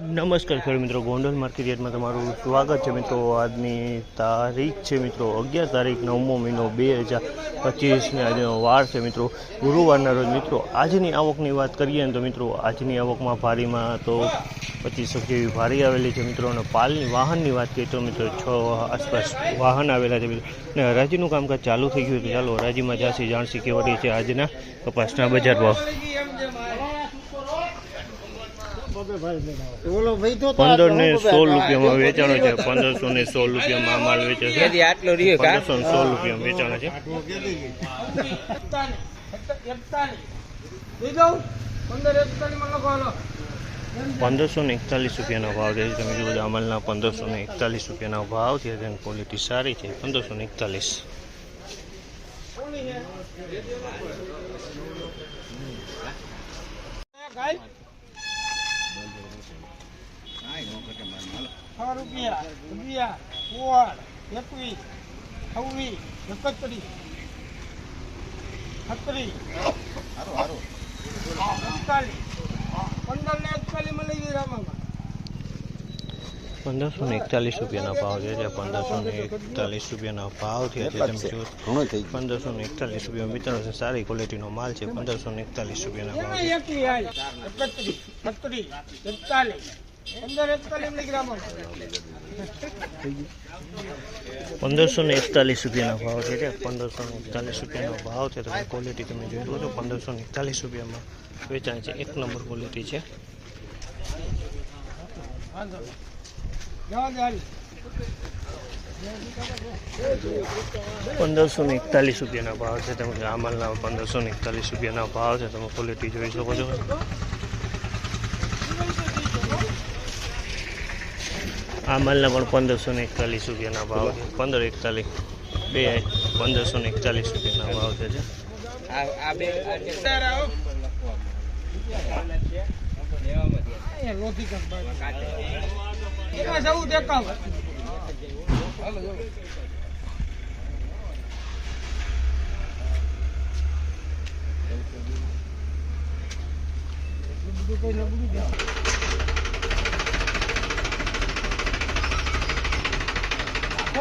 નમસ્કાર ખેડૂત મિત્રો, ગોંડલ માર્કેટ યાર્ડમાં તમારું સ્વાગત છે મિત્રો. આજની તારીખ છે મિત્રો, અગિયાર તારીખ નવમો મહિનો બે હજાર પચીસને આજનો વાર છે મિત્રો. ગુરુવારના રોજ મિત્રો, આજની આવકની વાત કરીએ ને તો મિત્રો, આજની આવકમાં ભારીમાં તો પચીસો જેવી ભારી આવેલી છે મિત્રો. અને પાલની વાહનની વાત કરીએ તો મિત્રો, છ આસપાસ વાહન આવેલા છે મિત્રો. અને હરાજીનું કામકાજ ચાલુ થઈ ગયું છે. ચાલો હરાજીમાં જાસી જાણસી કેવડી છે આજના કપાસના બજાર ભાવ. પંદર ને સોળ રૂપિયામાં વેચાણો છે પંદરસો ને સોળ રૂપિયામાં માલ વેચે છે. પંદરસો ને સોળ રૂપિયામાં વેચાણો છે. પંદરસો ને એકતાલીસ રૂપિયાનો ભાવ છે. તમે જુઓ અમલના પંદરસો ને એકતાલીસ રૂપિયાનો ભાવ છે. તેની ક્વોલિટી સારી છે. પંદરસો ને એકતાલીસ છ રૂપિયા રૂપિયા કુવાડ એકવીસ છવ્વીસ એકત્રીસ છત્રીસ એકતાલીસ પંદર ને એકતાલીસમાં લઈ રામામાં. પંદરસો ને એકતાલીસ રૂપિયાનો ભાવ છે જે પંદરસો ને એકતાલીસ રૂપિયાના ભાવ છે તમે જુઓ. પંદરસો ને એકતાલીસ રૂપિયા મિત્રો છે સારી ક્વોલિટીનો માલ છે પંદરસો ને એકતાલીસ રૂપિયાના ભાવ પંદરસો ને એકતાલીસ રૂપિયાનો ભાવ છે જે પંદરસો ને એકતાલીસ રૂપિયાનો ભાવ છે. તમે ક્વોલિટી તમે જોઈ લો છો. પંદરસો ને એકતાલીસ રૂપિયામાં વેચાય છે. એક નંબર ક્વોલિટી છે. પંદરસો ને એકતાલીસ રૂપિયાના ભાવ છે. તમે આ માલના પંદરસો ને એકતાલીસ રૂપિયાના ભાવ છે. તમે ક્વોલિટી જોઈ શકો છો. આ માલના પણ પંદરસો ને એકતાલીસ રૂપિયાના ભાવ છે પંદર એકતાલીસ, બે પંદરસો ને એકતાલીસ રૂપિયાના ભાવ છે જે. આ આ બે આ જે અહીંયા લોધી કર એમાં ચૌદ એકાવન હાલો જો એટલું બધું કઈ નબળું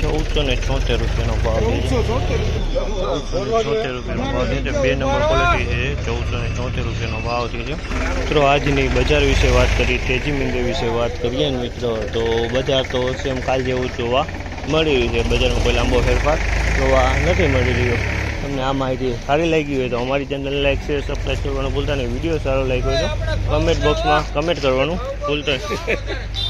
ચૌદસો ને છોતેર રૂપિયાનો ભાવ છે ચોતેર ચોતેર રૂપિયાનો બે નંબર ક્વોલિટી છે ચૌદસો ને રૂપિયાનો ભાવ છે. મિત્રો, આજની બજાર વિશે વાત કરી તેજી મંદી વિશે વાત કરીએ ને મિત્રો, તો બજાર તો સેમ કાલ જેવું જોવા મળી રહ્યું છે. બજારમાં કોઈ લાંબો ફેરફાર જોવા નથી મળી રહ્યો. તમને આ માહિતી સારી લાગી હોય તો અમારી ચેનલ લાઈક, શેર, સબસ્ક્રાઈબ કરવાનું ભૂલતા નહીં. વીડિયો સારો લાગ્યો હોય તો કમેન્ટ બોક્સમાં કમેન્ટ કરવાનું ભૂલતા નહીં.